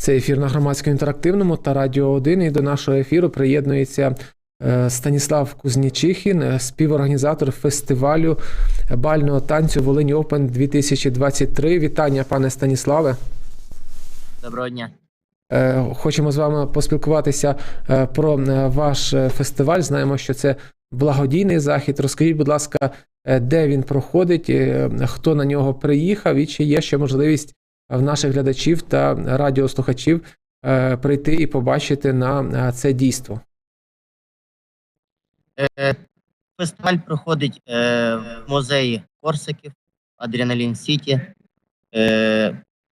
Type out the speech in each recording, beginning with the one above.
Це ефір на громадському інтерактивному та Радіо 1. І до нашого ефіру приєднується е, Станіслав Кузнічихін, е, співорганізатор фестивалю бального танцю Волинь Опен 2023. Вітання, пане Станіславе. Доброго дня. Е, Хочемо з вами поспілкуватися про ваш фестиваль. Знаємо, що це благодійний захід. Розкажіть, будь ласка, де він проходить, хто на нього приїхав, і чи є ще можливість в наших глядачів та радіослухачів е, прийти і побачити на е, це дійство. Е, Фестиваль проходить в музеї Корсаків, Адреналін Сіті.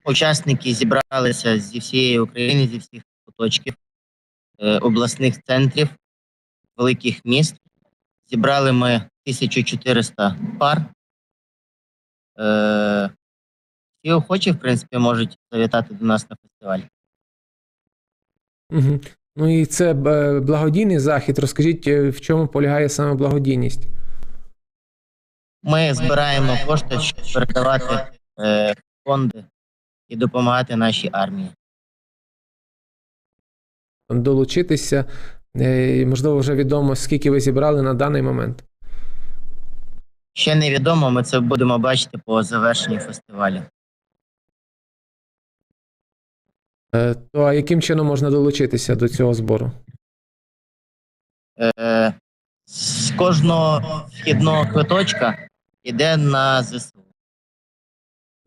Учасники зібралися зі всієї України, зі всіх куточків обласних центрів, великих міст. Зібрали ми 1400 пар. Всі охочі, в принципі, можуть завітати до нас на фестиваль. Угу. Ну і це е, благодійний захід. Розкажіть, е, в чому полягає саме благодійність? Ми збираємо кошти, щоб передавати е, фонди і допомагати нашій армії. Долучитися. Е, Можливо, вже відомо, скільки ви зібрали на даний момент. Ще невідомо, ми це будемо бачити по завершенні фестивалю. То а яким чином можна долучитися до цього збору? Е, з кожного вхідного квиточка йде на ЗСУ.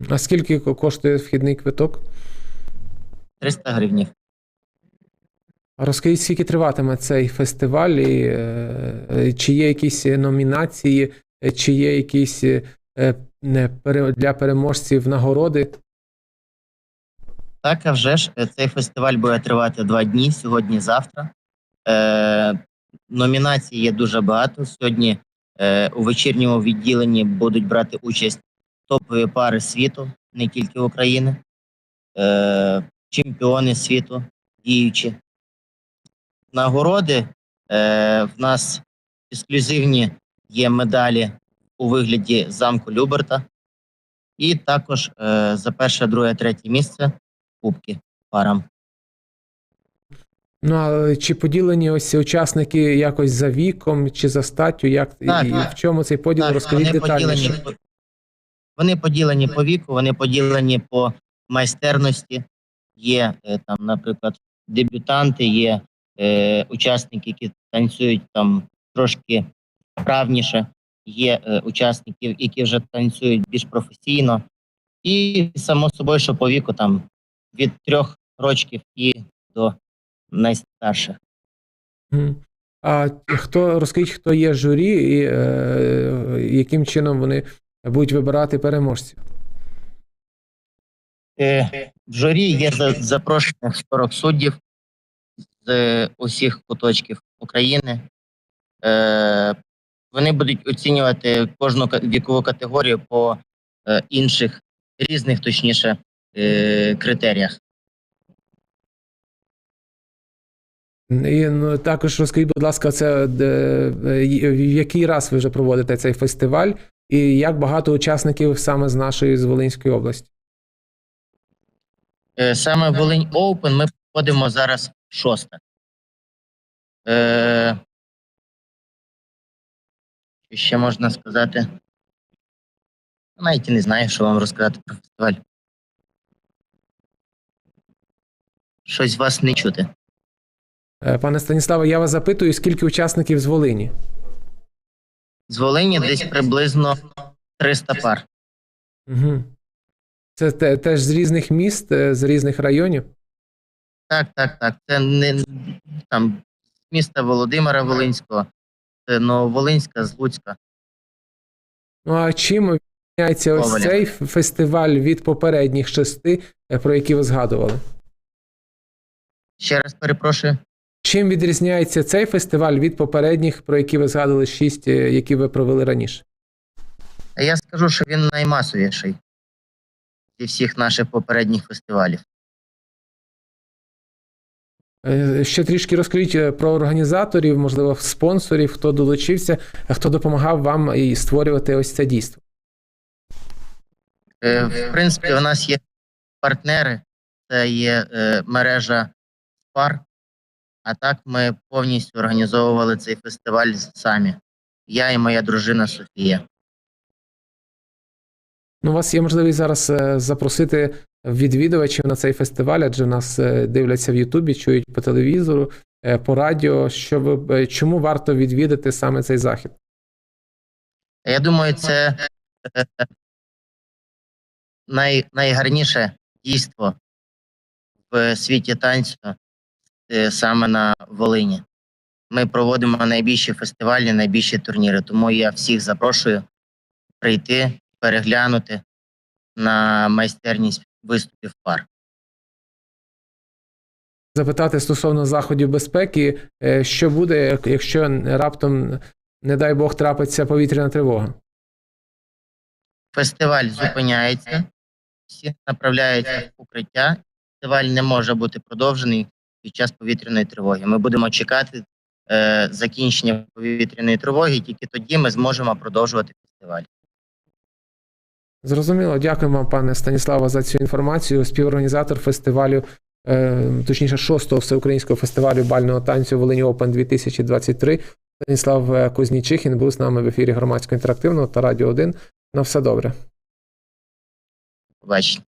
А скільки коштує вхідний квиток? 300 гривнів. А Розкажіть, скільки триватиме цей фестиваль, і, е, чи є якісь номінації, е, чи є якісь е, не, для переможців нагороди? Так, а вже ж е, цей фестиваль буде тривати два дні, сьогодні, завтра. Е, номінацій є дуже багато. Сьогодні е, у вечірньому відділенні будуть брати участь топові пари світу, не тільки України, е, чемпіони світу, діючі. Нагороди е, в нас ексклюзивні є медалі у вигляді замку Люберта. І також е, за перше, друге, третє місце кубки парам. Ну а чи поділені ось учасники якось за віком чи за статтю? Як Так, і так. в чому цей поділ? Розкажіть вони детальніше. поділені, по- вони поділені по віку, вони поділені по майстерності. Є е, там, наприклад, дебютанти, є е, учасники, які танцюють там трошки вправніше, є е, учасники, які вже танцюють більш професійно. І само собою, що по віку там від трьох рочків і до найстарших. А хто розкажіть, хто є журі, і е, яким чином вони будуть вибирати переможців? Е, В журі є за- запрошених 40 суддів з усіх куточків України. Е, Вони будуть оцінювати кожну вікову категорію по е, інших різних, точніше, е, критеріях. І ну, також розкажіть, будь ласка, це де, е, в який раз ви вже проводите цей фестиваль, і як багато учасників саме з нашої з Волинської області? Е, Саме Волинь Open ми проводимо зараз шосте. Е, що ще можна сказати? Навіть і не знаю, що вам розказати про фестиваль. Щось вас не чути. Е, Пане Станіславе, я вас запитую, скільки учасників з Волині? З Волині десь приблизно 300 пар. Угу. Це те, теж з різних міст, е, з різних районів. Так, так, так. Це не там з міста Володимира Волинського, це Нововолинська, з Луцька. Ну а чим відрізняється ось цей фестиваль від попередніх шести, е, про які ви згадували? Ще раз перепрошую. Чим відрізняється цей фестиваль від попередніх, про які ви згадували шість, е, які ви провели раніше? Я скажу, що він наймасовіший зі всіх наших попередніх фестивалів. Е, Ще трішки розкажіть е, про організаторів, можливо, спонсорів, хто долучився, хто допомагав вам і створювати ось це дійство. В принципі, у нас є партнери, це є мережа пар. А так ми повністю організовували цей фестиваль самі. Я і моя дружина Софія. Ну, у вас є можливість зараз е, запросити відвідувачів на цей фестиваль, адже нас е, дивляться в Ютубі, чують по телевізору, е, по радіо. Що ви, чому варто відвідати саме цей захід? Я думаю, це най, найгарніше дійство в світі танцю саме на Волині. Ми проводимо найбільші фестивалі, найбільші турніри. Тому я всіх запрошую прийти, переглянути на майстерність виступів пар. Запитати стосовно заходів безпеки, е, що буде, якщо раптом, не дай Бог, трапиться повітряна тривога? Фестиваль зупиняється, всі направляються в укриття. Фестиваль не може бути продовжений під час повітряної тривоги. Ми будемо чекати е, закінчення повітряної тривоги, і тільки тоді ми зможемо продовжувати фестиваль. Зрозуміло, дякую вам, пане Станіславе, за цю інформацію. Співорганізатор фестивалю, е, точніше, шостого всеукраїнського фестивалю бального танцю Волині Open 2023. Станіслав е, Кузнічихін був з нами в ефірі громадського інтерактивного та Радіо 1. На все добре. Побачення.